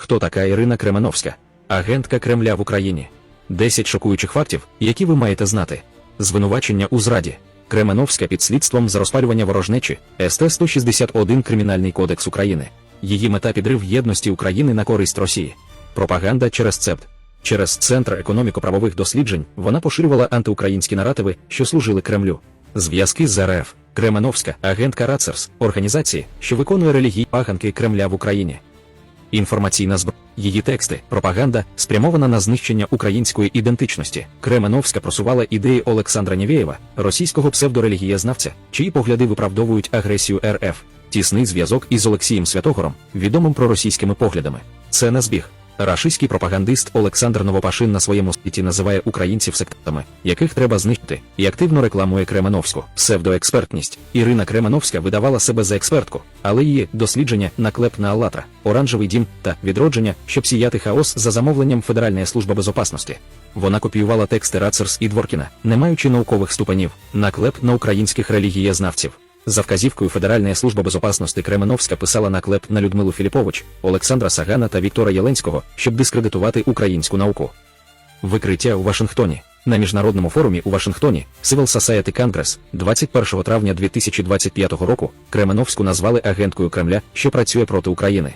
Хто така Ірина Кременовська? Агентка Кремля в Україні. 10 шокуючих фактів, які ви маєте знати. Звинувачення у зраді. Кременовська під слідством за розпалювання ворожнечі СТ 161 Кримінальний кодекс України. Її мета підрив єдності України на користь Росії. Пропаганда через ЦЕПТ. Через Центр економіко-правових досліджень вона поширювала антиукраїнські наративи, що служили Кремлю. Зв'язки з РФ. Кременовська, агентка Рацерс, організації, що виконує релігії паханки Кремля в Україні. Інформаційна зброя. Її тексти, пропаганда спрямована на знищення української ідентичності. Кременовська просувала ідеї Олександра Нєвєєва, російського псевдорелігієзнавця, чиї погляди виправдовують агресію РФ. Тісний зв'язок із Олексієм Святогором, відомим проросійськими поглядами. Це не збіг. Рашистський пропагандист Олександр Новопашин на своєму сайті називає українців сектантами, яких треба знищити, і активно рекламує Кременовську. Псевдоекспертність. Ірина Кременовська видавала себе за експертку, але її дослідження наклеп на Аллатра, оранжевий дім та відродження, щоб сіяти хаос за замовленням Федеральної служби безопасності. Вона копіювала тексти Рацерс і Дворкіна, не маючи наукових ступенів, наклеп на українських релігієзнавців. За вказівкою Федеральної служби безопасності Кременовська писала наклеп на Людмилу Філіпович, Олександра Сагана та Віктора Єленського, щоб дискредитувати українську науку. Викриття у Вашингтоні. На міжнародному форумі у Вашингтоні Civil Society Congress 21 травня 2025 року Кременовську назвали агенткою Кремля, що працює проти України.